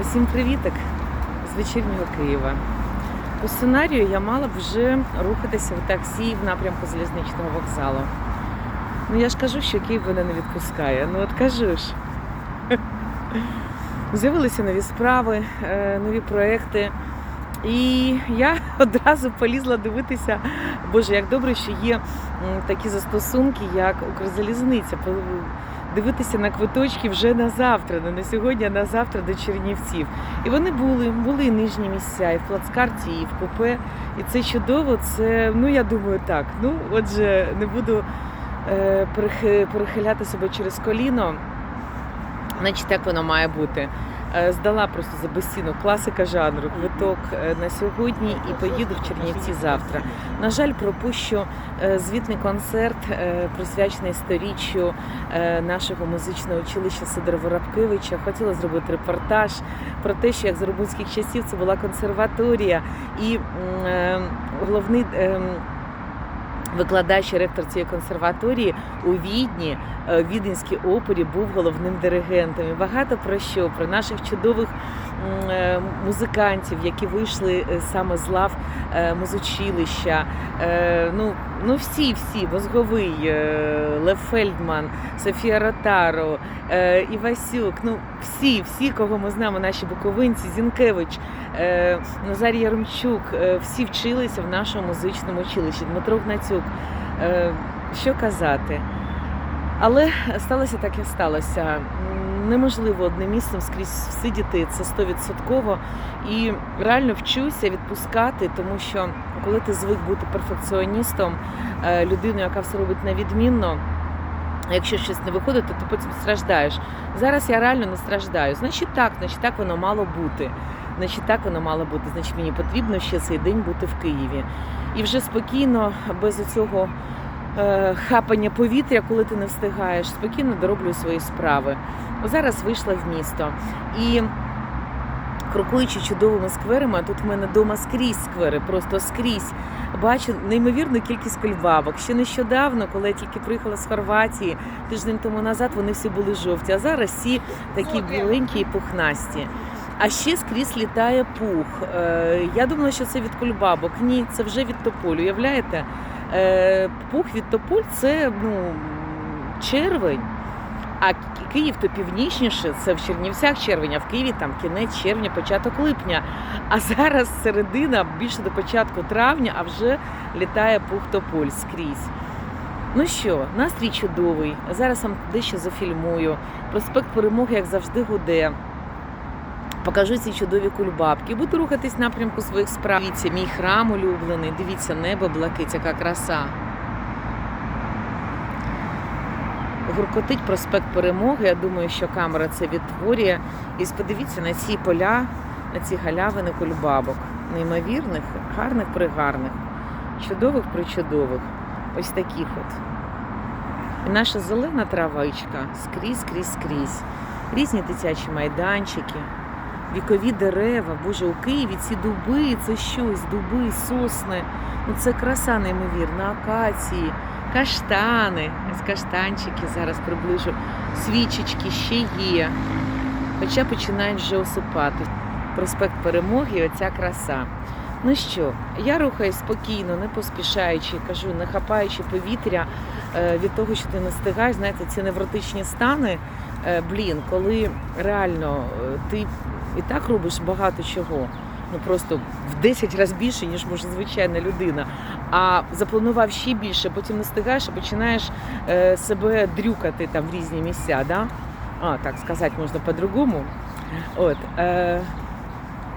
Усім привіток з вечірнього Києва. По сценарію я мала б вже рухатися в таксі в напрямку залізничного вокзалу. Ну я ж кажу, що Київ мене не відпускає. Ну от кажу ж. З'явилися нові справи, е, нові проекти. І я одразу полізла дивитися, боже, як добре, що є такі застосунки, як Укрзалізниця. Дивитися на квиточки вже на завтра, не на сьогодні, а на завтра до Чернівців. І вони були, були і нижні місця, і в плацкарті, і в купе. І це чудово. Це, ну я думаю, так. Ну, отже, не буду е, перехиляти себе через коліно. Значить, так воно має бути. Е, Здала просто за безцінок класика жанру, квиток е, на сьогодні і поїду в Чернівці завтра. На жаль, пропущу е, звітний концерт, присвячений сторіччю нашого музичного училища Сидора Воробкевича. Хотіла зробити репортаж про те, що як за румунських часів це була консерваторія, і головний. Е, Викладач ректор цієї консерваторії у Відні, е, в Віденській опері, був головним диригентом. І багато про що про наших чудових е, музикантів, які вийшли е, саме з лав е, музучилища. Е, Ну, ну всі, всі, мозговий, е, Лев Фельдман, Софія Ротаро, е, Івасюк. Ну всі, всі, кого ми знаємо, наші буковинці, Зінкевич, е, Назарій Яремчук, всі вчилися в нашому музичному училищі. Дмитро Гнатюк. Що казати? Але сталося так, як сталося. Неможливо одним місцем скрізь сидіти, це стовідсотково. І реально вчуся відпускати, тому що коли ти звик бути перфекціоністом, е, людиною, яка все робить невідмінно, якщо щось не виходить, то ти потім страждаєш. Зараз я реально не страждаю. Значить так, значить так воно мало бути. Значить, так воно мало бути. Значить, мені потрібно ще цей день бути в Києві. І вже спокійно, без цього хапання повітря, коли ти не встигаєш, спокійно дороблю свої справи. Зараз вийшла в місто. І крокуючи чудовими скверами, а тут в мене вдома скрізь сквери, просто скрізь. Бачу неймовірну кількість кульбабок. Ще нещодавно, коли я тільки приїхала з Хорватії, тиждень тому назад вони всі були жовті, а зараз всі такі біленькі і пухнасті. А ще скрізь літає пух. Е, я думала, що це від кульбабок. Ні, це вже від тополь. Уявляєте? Е, пух від тополь це ну, червень. А Київ то північніше, це в Чернівцях червень, а в Києві там кінець червня, початок липня. А зараз середина, більше до початку травня, а вже літає пух тополь скрізь. Ну що, настрій чудовий. Зараз вам дещо зафільмую. Проспект Перемоги, як завжди, гуде. Покажу ці чудові кульбабки. Буду рухатись в напрямку своїх справ. Дивіться, мій храм улюблений. Дивіться, небо блакить, яка краса. Гуркотить проспект Перемоги. Я думаю, що камера це відтворює. І подивіться на ці поля, на ці галявини кульбабок. Неймовірних, гарних пригарних, чудових причудових. Ось таких от. І наша зелена травичка скрізь, скрізь, скрізь. Різні дитячі майданчики, вікові дерева. Боже, у Києві ці дуби, це щось, дуби, сосни. Ну це краса неймовірна, акації, каштани. Ось каштанчики зараз приближу. Свічечки ще є. Хоча починають вже осипати. Проспект Перемоги, оця краса. Ну що, я рухаюсь спокійно, не поспішаючи, кажу, не хапаючи повітря е, від того, що ти не встигаєш. Знаєте, ці невротичні стани, е, блін, коли реально е, ти і так робиш багато чого. Ну просто в 10 разів більше, ніж може звичайна людина. А запланував ще більше, потім не встигаєш і починаєш е, себе дрюкати там в різні місця. Да? А, так сказати можна по-другому. От, е,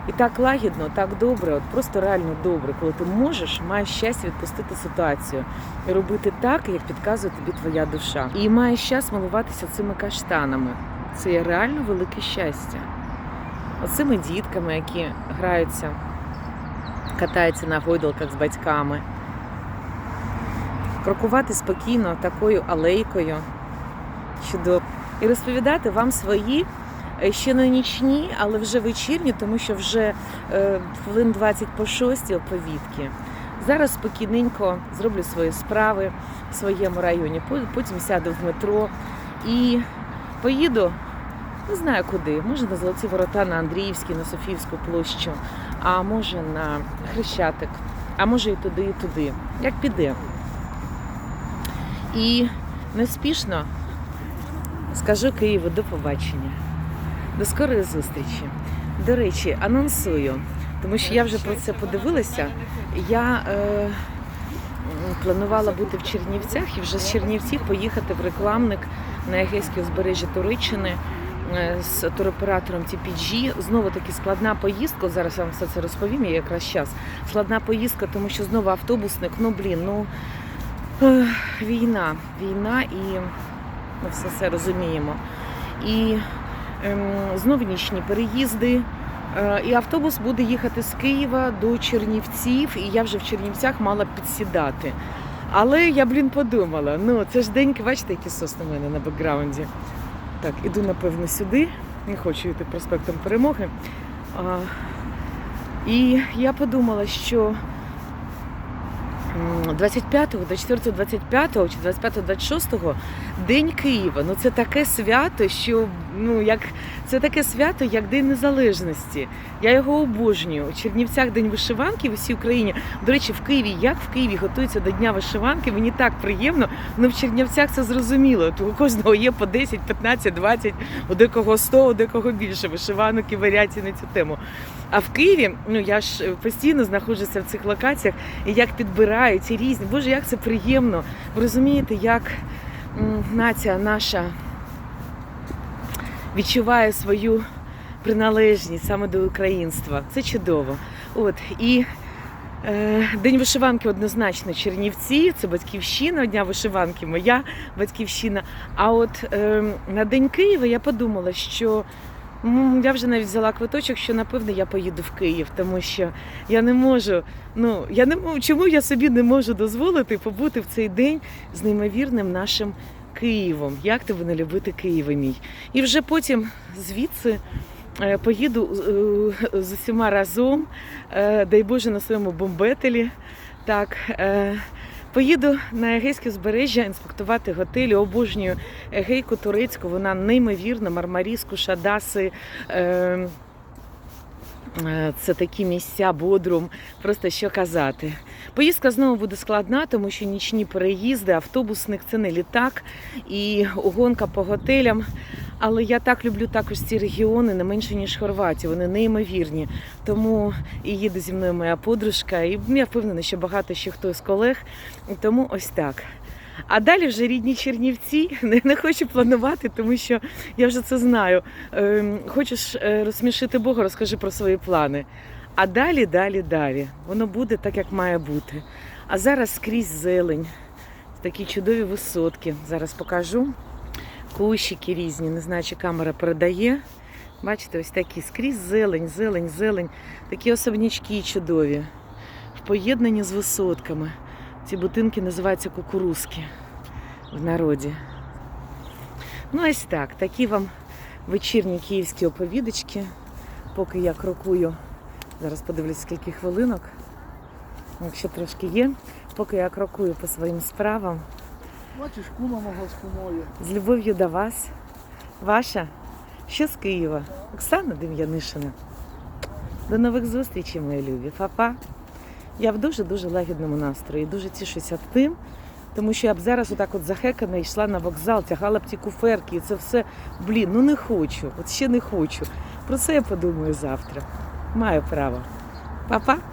і так лагідно, так добре, от просто реально добре, коли ти можеш, маєш щастя відпустити ситуацію і робити так, як підказує тобі твоя душа. І маєш час милуватися цими каштанами. Це є реально велике щастя. Оцими дітками, які граються, катаються на гойдалках з батьками. Крокувати спокійно такою алейкою чудово. І розповідати вам свої е, ще не нічні, але вже вечірні, тому що вже е, хвилин 20 по 6 оповідки. Зараз спокійненько зроблю свої справи в своєму районі, потім сяду в метро і поїду Не знаю куди. Може на Золоті Ворота, на Андріївський, на Софіївську площу, а може на Хрещатик, а може і туди, і туди. Як піде. І неспішно скажу Києву до побачення. До скорої зустрічі. До речі, анонсую, тому що я вже про це подивилася. Я е, планувала бути в Чернівцях і вже з Чернівців поїхати в рекламник на Егейське узбережжя Туреччини з туроператором TPG. Знову таки складна поїздка. Зараз я вам все це розповім. Я якраз час. Складна поїздка, тому що знову автобусник. Ну блін, ну війна, війна і ми все це розуміємо. І ем, знову нічні переїзди. Е, І автобус буде їхати з Києва до Чернівців, і я вже в Чернівцях мала підсідати. Але я, блін, подумала, ну це ж день, бачите, який сос на мене на бекграунді. Так, іду, напевно, сюди. Не хочу йти проспектом перемоги. А, і я подумала, що 25-го, 24-го, 25-го чи 25-го, 26-го День Києва. Ну це таке свято, що ну як це таке свято, як День Незалежності. Я його обожнюю. У Чернівцях День вишиванки в усій Україні. До речі, в Києві, як в Києві готуються до Дня вишиванки, мені так приємно. Ну в Чернівцях це зрозуміло. У кожного є по 10, 15, 20, у декого 100, у декого більше вишиванок і варіацій на цю тему. А в Києві, ну я ж постійно знаходжуся в цих локаціях і як підбирають ці різні. Боже, як це приємно. Ви розумієте, як нація наша відчуває свою приналежність саме до українства. Це чудово. От і е, День вишиванки однозначно Чернівці, це батьківщина, Дня вишиванки моя батьківщина. А от е, на День Києва я подумала, що я вже навіть взяла квиточок, що напевно я поїду в Київ, тому що я не можу. Ну я не чому я собі не можу дозволити побути в цей день з неймовірним нашим Києвом. Як тебе не любити Києва мій? І вже потім звідси е, поїду е, з усіма разом, е, дай Боже, на своєму бомбетелі. Так, поїду на Егейське узбережжя інспектувати готелі. Обожнюю Егейку турецьку, вона неймовірна, Мармаріску, Шадаси. Е, Е, Це такі місця, бодрум, просто що казати. Поїздка знову буде складна, тому що нічні переїзди, автобусник це не літак і гонка по готелям. Але я так люблю також ці регіони, не менше ніж Хорватія. Вони неймовірні. Тому і їде зі мною моя подружка, і я впевнена, що багато ще хто з колег. Тому ось так. А далі вже рідні Чернівці не, хочу планувати, тому що я вже це знаю. Ем, хочеш е, розсмішити Бога, розкажи про свої плани. А далі, далі, далі. Воно буде так, як має бути. А зараз скрізь зелень, такі чудові висотки. Зараз покажу. Кущики різні, не знаю, чи камера передає. Бачите, ось такі скрізь зелень, зелень, зелень. Такі особнячки чудові. В поєднанні з висотками. Ці будинки називаються кукурузки в народі. Ну, ось так. Такі вам вечірні київські оповідочки. Поки я крокую, зараз подивлюсь, скільки хвилинок. Якщо трошки є, поки я крокую по своїм справам. Бачиш, кума мого з кумою. З любов'ю до вас. Ваша, що з Києва, Оксана Дем'янишина. До нових зустрічей, мої любі. Па-па. Я в дуже-дуже лагідному настрої. Дуже тішуся тим, тому що я б зараз отак от захекана йшла на вокзал, тягала б ті куферки, і це все, блін, ну не хочу, от ще не хочу. Про це я подумаю завтра. Маю право. Па-па.